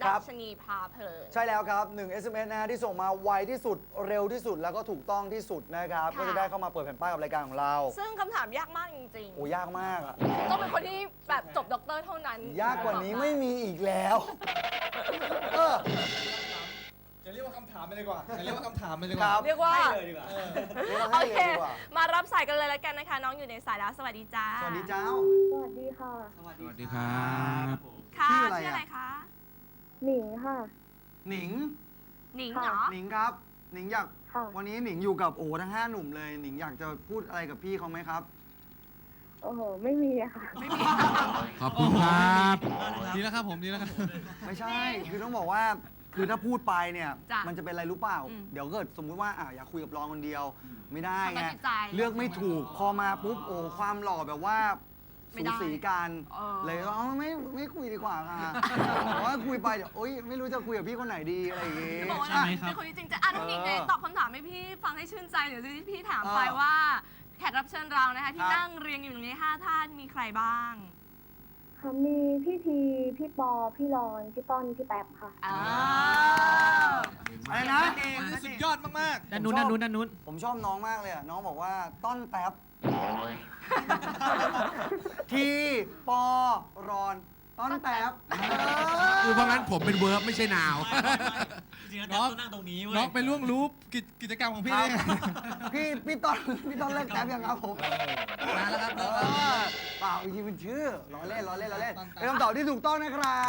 ดัครับชนีพาเพลิน ใช่แล้วครับ 1 SMS นะฮะที่ส่งมาไวที่สุดเร็วที่สุดแล้วก็ถูกต้องที่สุดนะครับ ค่ะ ก็จะได้เข้ามาเปิดแผ่นป้ายกับรายการของเราซึ่งคำถามยากมากจริงโอ้ยากมากอะๆ ต้องเป็นคนที่แบบจบด็อกเตอร์เท่านั้นยากกว่านี้ไม่มีอีกแล้วเออ จะเรียกว่าคำถามไปเลยดีกว่าจะเรียกว่าคำถามไปเลยดีกคว่ารับเรียกว่าเลยดีกว่าเรียกว่าโอให้เคเลยดีกว่ามารับสายกันเลยแล้วกันนะคะ น้องอยู่ในสายแล้วสวัสดีจ้าสวัสดีเจ้า สวัสดีค่ะ สวัสสวัสดีครับ ค่ะชื่ออะไรชื่ออะไรอะคะ หนิงค่ะ หนิง หนิงเหรอ หนิงครับ หนิงอยาก ค่ะ วันนี้หนิงอยู่กับโอ้ทั้งห้าหนุ่มเลย หนิงอยากจะพูดอะไรกับพี่เขาไหมครับ โอ้โห ไม่มีอะค่ะ ขอบคุณครับ ดีแล้วครับผมดีแล้วครับ ไม่ใช่ คือต้องบอกว่า คือถ้าพูดไปเนี่ย จ้ะมันจะเป็นอะไรรู้เปล่า อืมเดี๋ยวเกิดสมมุติว่าอะอยากคุยกับรองคนเดียว ไม่ได้ทำไงให้ติดใจ เลือกไม่ถูก พอมาปุ๊บ โอ้ ความหล่อแบบว่า ไม่สูได้ สีกันเออ เลยต้องเอาไม่ไม่คุยดีกว่าค่ะเพราะว่าคุยไปเดี๋ยวโอ๊ยไม่รู้จะคุยกับพี่คนไหนดีอะไรอย่างงี้ จะบอกว่าใช่ไหมครับ เป็นคนที่จริงใจอะน้องหนิงเออเนี่ยตอบคำถามให้พี่ฟังให้ชื่นใจเดี๋ยวที่พี่ถามไปเออว่าแขกรับเชิญเรานะคะที่ครับ นั่งเรียงอยู่ตรงนี้ห้าท่านมีใครบ้างค่ะมีพี่ที พี่ปอ พี่รอนพี่ต้น พี่แป๊บค่ะอ่าอะไรนะ สุดยอดมาก ด้านนู้นด้านนู้นด้านนู้น ผมชอบน้องมากเลยอะน้องบอกว่าต้นแป๊บ ทีปอรอนต้นแป๊บคือเพราะงั้นผมเป็นเวิร์บไม่ใช่นาวจริงๆแล้วต้องนั่งตรงนี้เว้ๆยน้องไปล่วงรู้กิจกิจกรรมของพี่ครับเองพี่พี่ต้นพี่ต้นเลิกแป๊บยังครับผมนานแล้วครับเออเปล่าจริงๆเป็นชื่อล้อเล่นล้อเล่นล้อเล่นต้นแป๊บเป็นคำตอบที่ถูกต้องนะครั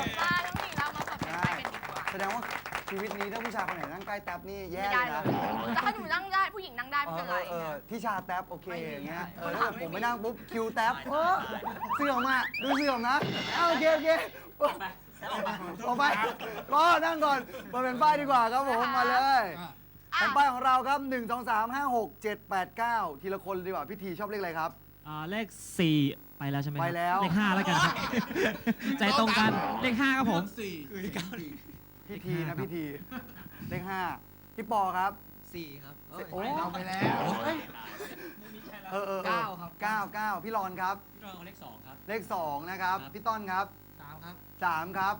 บ มาน้องหนิงเรามาเปิดแผ่นป้ายกันดีกว่า แสดงว่า ชีวิตนี้ถ้าผู้ชายคนไหนนั่งใกล้แท็บนี่แย่ไม่เลได้ยเลนะยแต่ถ้าหนูนั่งได้ผู้หญิงนั่งได้เอไม่อเป็นเอไร อเออนะที่ชาแท็บโอเคไม่มีอย่างเงี้ยเอคอนถ้าถามเกิดผมไม่มีไม่นั่งปุ๊บคิวแท็บเออเสื่อมอะดูเสื่อมนะเอาโอเคโอเคออกไปรอนั่งก่อนมาเป็นป้ายดีกว่าครับผมมาเลยอะแผ่นป้ายของเราครับ1 2 3 5 6 7 8 9 ทีละคนดีกว่าพี่ทีชอบเลขอะไรครับ อ่าเลข 4 ไปแล้วใช่ไหมครับไปแล้ว เลข5แล้วกันครับ ใจตรงกันเลข5ครับผม สี่ พี่ทีนะพี่ทีเลขห้าพี่ปอครับสี่ครับเอ้ยโอ้เราไปแล้วเออเออเก้าครับเก้าเก้าพี่รอนครับ พี่รองเอาเลขสองครับ เลขสองนะครับครับ พี่ต้นครับสามครับสามครับ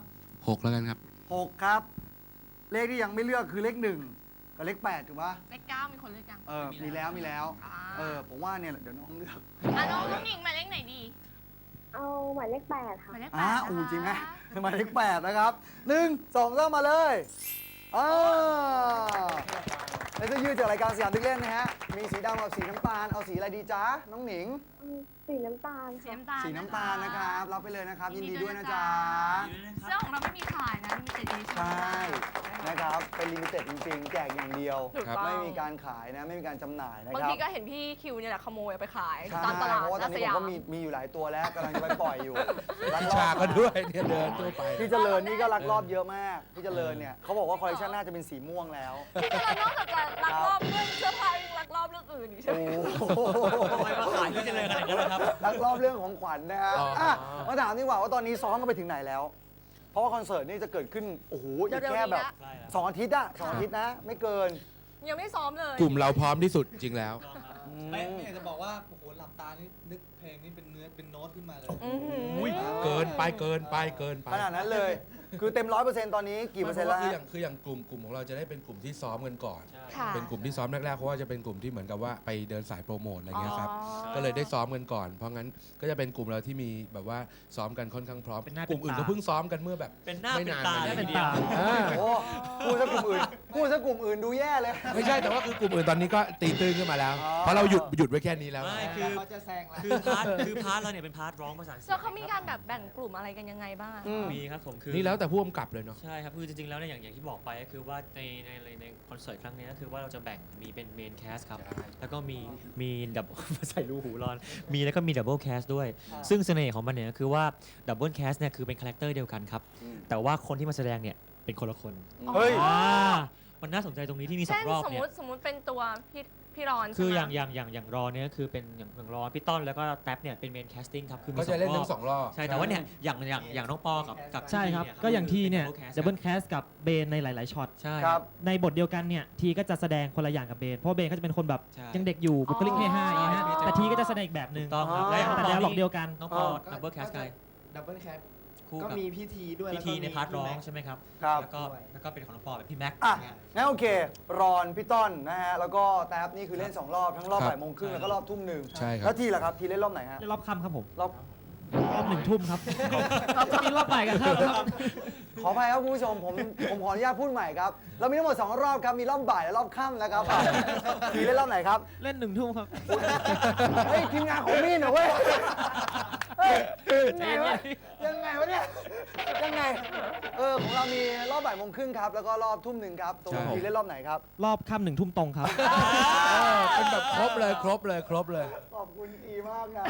หกแล้วกันครับหกครับ เลขที่ยังไม่เลือกคือเลขหนึ่งกับเลขแปดถูกปะเลขเก้ามีคนเลือกยังเออมีแล้วมีแล้วอ่าเออผมว่าเนี่ยเดี๋ยวน้องเลือกอะน้องน้องหนิงหมายเลขไหนดี เอาหมายเลขแปดหค่ะมายเลขแปอ่าดอูนะคะจริงไหมหมายเลขแปดนะครับหนึ่งสองสามมาเลยอ่าแล้วจะยืดจากรายการสยามติ๊กเล่นนะฮะ มีสีดำกับสีน้ำตาล เอาสีอะไรดีจ๊ะ น้องหนิงสีน้ำตาลสีค่ะ น้ำตาลสีน้ำตาลนะครับ รับไปเลยนะครับ ยินดีด้วยนะจ๊ะ เสื้อของเราไม่มีข เป็นลิมิเต็ดจริงๆ แจกอย่างเดียว ถูกต้อง ไม่มีการขายนะ ไม่มีการจำหน่ายนะบางครับทีก็เห็นพี่คิวเนี่ยแหละขโมยเอาไปขายใช่ตามตลาดเพราะว่าตอนหน้านี้สผมยามก็มีมีอยู่หลายตัวแล้วกำลังจะไปปล่อยอยู่ลักพี่ลอบชาก็ด้วยเนี่ยเดินตัวไป พี่เจริญนี่ก็ลักลอบเยอะมาก พี่เจริญเนี่ยเขาบอกว่าคอลเลคชันน่าจะเป็นสีม่วงแล้ว พี่เจริญนอกจากจะลักลอบเรื่องเสื้อผ้ายังลักลอบเรื่องอื่นอีกใช่ไหมโอ้โหทำไมมาขายพี่เจริญขนาดนั้นนะครับ ลักลอบเรื่องของขวัญนะฮะอ๋ออะมาถามดีกว่าว่าตอนนี้ซ้อมกันไปถึงไหนแล้วเพ ราะว่าคอนเสิร์ตนี่จะเกิดขึ้น โอ้โหอีกเร็วๆแค่แบบนี้ละใช่แล้วสองอาทิตย์อะสองอาทิตย์นะ ไม่เกิน ยังไม่ซ้อมเลย กลุ่มเราพร้อมที่สุดจริงแล้ว ไม่ไม่อยากจะบอกว่าโอ้โหหลับตานี่นึกเพลงนี่เป็นเนื้อเป็นโน้ตขึ้นมาเลย อื้อหืออุ้ยเกินไปเกินไปเกินไป ขนาดนั้นเลย คือเต็มร้อยเปอร์เซ็นต์ตอนนี้กี่เปอร์เซ็นต์แล้วคือฮะอย่างคืออย่างกลุ่มกลุ่มของเราจะได้เป็นกลุ่มที่ซ้อมกันก่อน ค่ะ เป็นกลุ่มที่ซ้อมแรกๆเพราะว่าจะเป็นกลุ่มที่เหมือนกับว่าไปเดินสายโปรโมทอะไรเงี้ยครับอ๋อ ก็เลยได้ซ้อมกันก่อน เพราะงั้นก็จะเป็นกลุ่มเราที่มีแบบว่าซ้อมกันค่อนข้างพร้อมเป็นหน้ากลุ่มอื่นเป็นตา ก็เพิ่งซ้อมกันเมื่อแบบเป็นหน้าไม่เป็นนานตามาเลยนี้ทีเดียวโอ้พูดซะกลุ่มอื่นพูดซะกลุ่มอื่นดูแย่เลย ไม่ใช่แต่ว่าคือกลุ่มอื่นตอนนี้ก็ตีตื้นขึ้นมาแล้วอ๋อ เพราะเราหยุดหยุดไว้แค่นี้แล้ว ไม่คือเขาจะแซงแล้วคือพาร์ทคือพาร์ทเราเนี่ยเป็นพาร์ทร้องภาษาอังกฤษแล้วเขามีการแบบแบ่งกลุ่มอะไรกันยังไงบ้างอะ อืม มีครับผมคือ นี่แล้วแต่ผู้กำกับเลยเนาะ ใช่ครับคือจริงๆแล้วเนี่ยอย่างอย่างที่บอกไปก็คือว่าในในในในคอนเสิร์ตครั้งนี้ก็คือว่าเราจะแบ่งมีเป็นเมนแคสครับ ใช่ แล้วก็มีมีดับ ใส่รูหูร้อน มีแล้วก็มีดับเบิลแคสด้วย ซึ่งเสน่ห์ของมันเนี่ยก็คือว่าดับเบิลแคสเนี่ยคือเป็นคาแรคเตอร์เดียวกันครับอืมแต่ว่าคนที่มาแสดงเนี่ยเป็นคนละคนเฮ้ย อ่า มันน่าสนใจตรงนี้ที่มีสอเช่นงรอบสมเนี่มยติสมมติเป็นตัวพี่พี่รอนคือใช่อไหมย่างอย่างอย่างอย่างรอเนี่ยก็คือเป็นอย่างอย่างรอพี่ต้นแล้วก็แท็บเนี่ยเป็นเมนแคสติ้งครับคือมีก็สอจะงเล่นรอทั้บงสองรอบ ใช่แต่ว่าเนี่ยอย่างอย่างอย่างน้องปอกับกับใช่ครับทีก็อย่างทีเนี่ยป็ดับเบิลแคสกับเบนในหลาย ๆ ช็อต ใช่ ครับ ในบทเดียวกันเนี่ยทีก็จะแสดงคนละอย่างกับเบน เพราะเบนเขาจะเป็นคนแบบใช่ ยังเด็กอยู่บุคลิกเฮฮาอย่างเงี้ยฮะอ๋อแต่ทีก็จะแสดงอีกแบบหนึ่งต้องครับอ๋อและอย่างน้องแต่ปอแนวหลอกนี่เดียวกัน น้องปอเออดับเบิลแคสไง ดับเบิลแคป คู่ก็กับมีพี่ทีด้วยพี่ทีในแล้วก็มีพาร์ทร้องพี่แม็กซ์ใช่ไหมครับ ครับ แล้วก็แล้วก็เป็นของน้องปอแบบพี่แม็กซ์อะเนี่ย งั้นโอเค รอน พี่ต้นนะฮะ แล้วก็แท็บนี่คือเล่น 2 รอบ ทั้งรอบครับบ่ายโมงครึ่งแล้วก็รอบทุ่มหนึ่งใช่ครัแล้บวทีล่ะครับ ทีเล่นรอบไหนฮะเล่นรอบค่ำครับผม รอบ รอบหนึ่งทุ่มครับมีรอบบ่ายกันครับ ขออภัยครับคุณผู้ชมผมผมขออนุญาตพูดใหม่ครับเรามีทั้งหมด2รอบครับมีรอบบ่ายและรอบค่ำนะครับอะทีเล่นรอบไหนครับเล่นหนึ่งทุ่มครับ เฮ้ยทีมงานของมีนเหรอเว้ยเฮ้ยยังไงวะยังไงวะเนี่ยยังไงเออ ของเรามีรอบบ่ายโมงครึ่งครับ แล้วก็รอบทุ่มหนึ่งครับตรงใช่ทีเล่นรอบไหนครับ รอบค่ำหนึ่งทุ่มตรงครับเป็นแบบครบเลยครบเลยครบเลย ขอบคุณทีมากนะ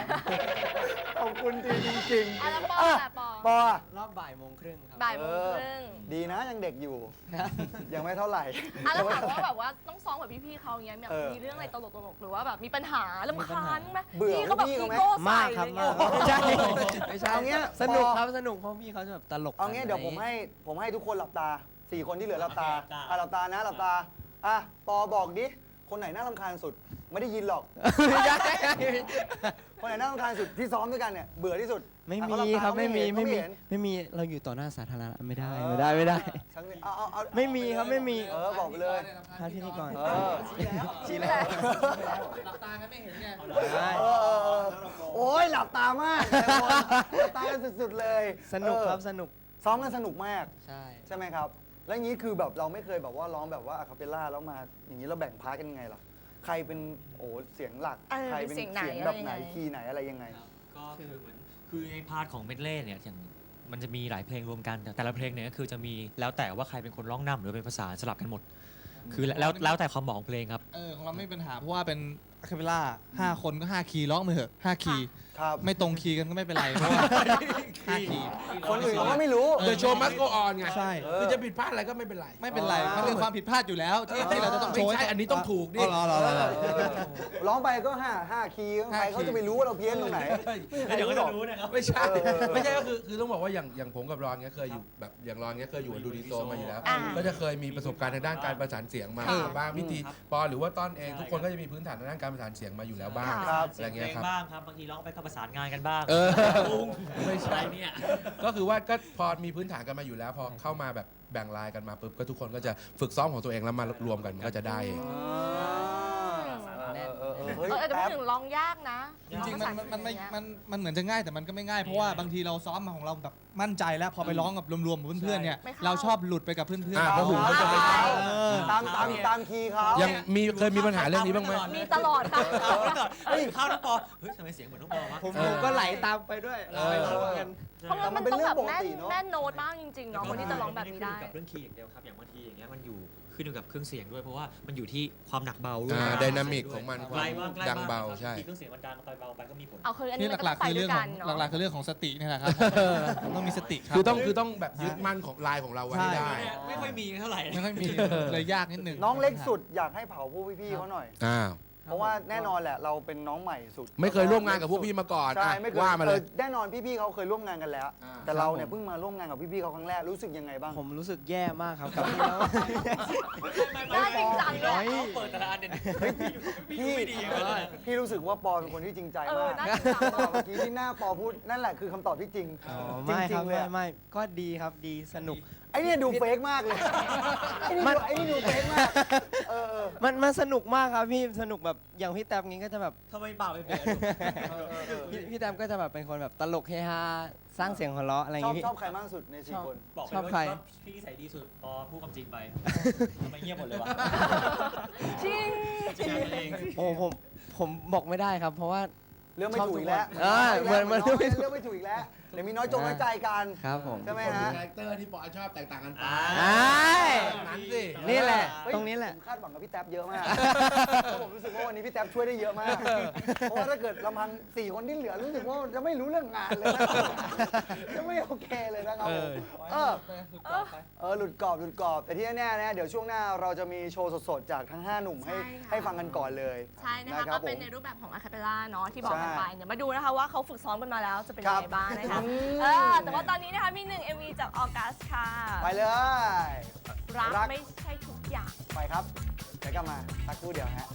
ขอบคุณทีจริงอะแล้วปออะล่ะปอ ปออะรอบบ่ายโมงครึ่งครับ บ่ายโมงครึ่งดีนะยังเด็กอยู่ ยังไม่เท่าไหร่ อะแล้วถามว่าแบบว่าต้องซ้อมกับพี่ๆเขาอย่างเงี้ยแบบเออ มีเรื่องอะไรตลกๆหรือว่าแบบมีปัญหาลำคาญไหมเบื่อพี่เขาแบบพี่อีเขาไหม โก้ใส่มากครับอะไรมากเงี้ยไม่ใช่ไม่ใช่เอางี้สนุกพอครับสนุกเพราะพี่เขาจะแบบตลกเอางี้เดี๋ยวผมให้ผมให้ทุกคนหลับตาสี่คนที่เหลือหลับตาอะหลับตานะหลับตาอะปอบอกดิคนไหนน่ารำคาญสุด ไม่ได้ยินหรอก ไม่ใช่ คนไหนน่ารำคาญสุดที่ซ้อมด้วยกันเนี่ยเบื่อที่สุดไม่อะมีเขาหลัตาครับไม่มีเขาไม่มีเห็นไม่มีเราอยู่ต่อหน้าสาธารณะไม่ได้ไม่ได้ไม่ได้ ทั้งนี้เอาเอาเอาไม่มีครับไม่มี เออบอกไปเลย พาพิธีกรเออ ชี้แล้ว หลับตากันไม่เห็นไงได้ เออเออเออโอ้ยหลับตามากแต่คนหลับตากันสุดๆเลยสนุกครับเออสนุกซ้อมกันสนุกมาก ใช่ ใช่ไหมครับ แล้วอย่างนี้คือแบบเราไม่เคยแบบว่าร้องแบบว่าอะคาเปลล่าแล้วมาอย่างนี้เราแบ่งพาร์ทกันยังไงล่ะ ใครเป็นโอ้เสียงหลักเออใครเป็นเสีเสียยงงไหนแบบไหนอะไรยังไง คีย์ไหนอะไรยังไงก็คือเหมือนคือในพาร์ทของเมดเล่เนี่ยอย่างมันจะมีหลายเพลงรวมกันแต่แต่ละเพลงเนี่ยก็คือจะมีแล้วแต่ว่าใครเป็นคนร้องนำหรือเป็นภาษานสลับกันหมด คือแล้วแล้วแต่ความเหมาะของเพลงครับ เออของเราไม่มีปัญหาเพราะว่าเป็นอะคาเปล่าห้าคนก็ห้าคีย์ร้องมาเถอะห้าคีย์ครับไม่ตรงคีย์กันก็ไม่เป็นไรเพราะว่าห้าคีย์ คนอื่นเขาก็ไม่รู้เออ The show must go on ไงใช่ คือจะผิดพลาดอะไรก็ไม่เป็นไร ไม่เป็นไรมันเป็นความผิดพลาดอยู่แล้วที่ที่เราจะต้องโชไม่ว์ใช่อันนี้ต้องถูกดิอ๋อเหรอเหรอเหรอเออร้องไปก็ห้าห้าคีย์ใครเขาจะไปรู้ว่าเราเพี้ยนตรงไหนไม่มีใครเดี๋ยวก็หรจะอกรู้นะครับ ไม่ใช่เออไม่ใช่ก็คือคือต้องบอกว่าอย่างอย่างผมกับรอนเนี้ยเคยอยู่แบบอย่างรอนเนี้ยเคยอยู่กับดูดีโซมาอยู่แล้ว อ่าก็จะเคยมีประสบการณ์ทางด้านการประสานเสียงมาค่ะบ้างพิธีปอหรือว่าต้อนเองทุกคนก็จะมีพื้นฐานทางด้านการประสานเสียงมาอยู่แล้วบ้างครับ อะไรเงี้ยครับ บ้างครับบางทีร้องไปก็ประสานงานกันบ้างเออปุ้งไม่ใช่เนี่ย ก็คือว่าก็พอมีพื้นฐานกันมาอยู่แล้ว พอเข้ามาแบบแบ่งลายกันมาปุ๊บก็ทุกคนก็จะฝึกซ้อมของตัวเองแล้วมารวมกันมันก็จะได้เอง เออเออเออเฮ้ยเออแต่พูแป๊ดบ ถึงร้องยากนะจริงๆร้มัอนงมันมันไม่ภาษามันมันเหมือนจะง่ายแต่มันก็ไม่ง่าย เพราะว่าบางทีเราซ้อมมาของเราแบบมั่นใจแล้ว พอไปร้องกับรวมๆกับเพื่อนๆเนี่ยไม่เข้าเราชอบหลุดไปกับเพื่อนอ่าๆเพราะหูเขาจะไม่เข้า เออ ตามตามตามคีย์เขา ยังมีเคยมีปัญหาเรื่องนี้บ้างไหม มีตลอดค่ะ เอาไว้ก่อนเฮ้ยเข้าน้องปอเฮ้ยทำไมเสียงเหมือนน้องปอวะผมเออผมก็ไหลตามไปด้วยเออไปร้องกัน เพราะงั้นมันแต่มันเป็นต้องแบบเรื่องปกแม่นติเนอะแม่นโน้ตมากจริงๆเนาะคนที่จะร้องแบบนี้ได้ ม่ขึ้อยู่กับเรื่องคีย์อย่างเดียวครับ อย่างบางทีอย่างเงี้ยมันอยู่ขึ้นอยู่กับเครื่องเสียงด้วยเพราะว่ามันอยู่ที่ความหนักเบาด้วยอ่าความ dynamic ด้วยของมันไกลบ้างใกล้ดังเบาครับใช่ ที่เครื่องเสียงมันดังไปเบาไปก็มีผล เอาคืออันนี่นี้มันหก็ลัต้กองๆไปคือด้วเรื่อยงขกัอนงเนาะหลักๆคือเรื่องของสตินี่แหละครับต้องมีสติครับ คือต้องคือต้องแบบยึดมั่นของลายของเราไว้ให้ได้ไม่ค่อยมีเท่าไหร่ ไม่ค่อยมีเลยยากนิดหนึ่งน้องเล็กสุดอยากให้เผาพวกพี่ๆเขาหน่อย อ้าว เพราะว่าแน่นอนแหละเราเป็นน้องใหม่สุดไม่เคยร่วมงานกับพวกพี่มาก่อนใช่อะไม่เคยว่ามาเลย ออแน่นอนพี่ๆเขาเคยร่วมงานกันแล้ว อ่า แต่เราเนี่ยเพิ่งมาร่วมงานกับพี่ๆเขาครั้งแรกรู้สึกยังไงบ้าง ผมรู้สึกแย่มากครับกับที่เรา ได้จริงจังเลยเขาเปิดแต่ละอันเนี่ยพี่พี่ไม่ดีเลย พี่รู้สึกว่าปอเป็นคนที่จริงใจเออมากน่าจริงจังเมื่อกี้ที่หน้าปอพูดนั่นแหละคือคำตอบที่จริงอ๋อจไม่คริรับงๆเลยไม่อะ ไม่ก็ดีครับดีสนุก ไอ้เนี่ยดูเฟกมากเลยไอ้นี่มันดูไอ้นี่ดูเฟกมาก เออเออมันมันสนุกมากครับพี่สนุกแบบอย่างพี่แต้มงี้ก็จะแบบทำไมเปล่าไปเปลี่ยนเออเออเออพี่พี่แต้มก็จะแบบเป็นคนแบบตลกเฮฮาสร้างเสียงหัวเราะอะไรอชย่าอบงงี้ ชอบใครมากสุดในสี่ชอบ คน บอกไปชอบเลยใคร ว่าพี่นิสัยดีสุดพอพูดความจริงไปทำไมเงียบหมดเลยวะจริง จริงเองโอ้ผมผมบอกไม่ได้ครับ เพราะว่า เรื่องไม่ถูกอีกแล้วเออเหมือนเหมือนเรื่องไม่ถูกอีกแล้วเดี๋ยวมีน้อยจงน้อยใจกันครับผม ใช่ไหมคนมีฮะ คาแรคเตอร์ที่ปอชอบแตกต่างกันไปอ่านั้นสิ นี่แหละ เฮ้ยตรงนี้แหละ ผมคาดหวังกับพี่แท็บเยอะมาก เพราะผมรู้สึกว่าวันนี้พี่แท็บช่วยได้เยอะมาก เพราะว่าถ้าเกิดลำพังสี่คนที่เหลือรู้สึกว่าจะไม่รู้เรื่องงานเลยนะ จะไม่โอเคเลยนะครับผมเออ เออหลุดกรอบหลุดกรอบ แต่ที่แน่ๆนะเดี๋ยวช่วงหน้าเราจะมีโชว์สดๆ จากทั้ง 5 หนุ่มให้ใช่ค่ะ ให้ฟังกันก่อนเลยใช่นะคะนะครัก็บผม เป็นในรูปแบบของอะคาเปล่าเนาะที่บอกกันใช่ไปเดี๋ยวมาดูนะคะว่าเขาฝึกซ้อมกันมาแล้วจะเป็นครัยังบไงบ้างนะคะอืมเออแต่ว่าตอนนี้นะคะมีหนึ่ง MV จากออกัสค่ะ ไปเลย รักรัก ไม่ใช่ทุกอย่าง ไปครับเดี๋ยวกลับมาสักครู่เดียวฮะ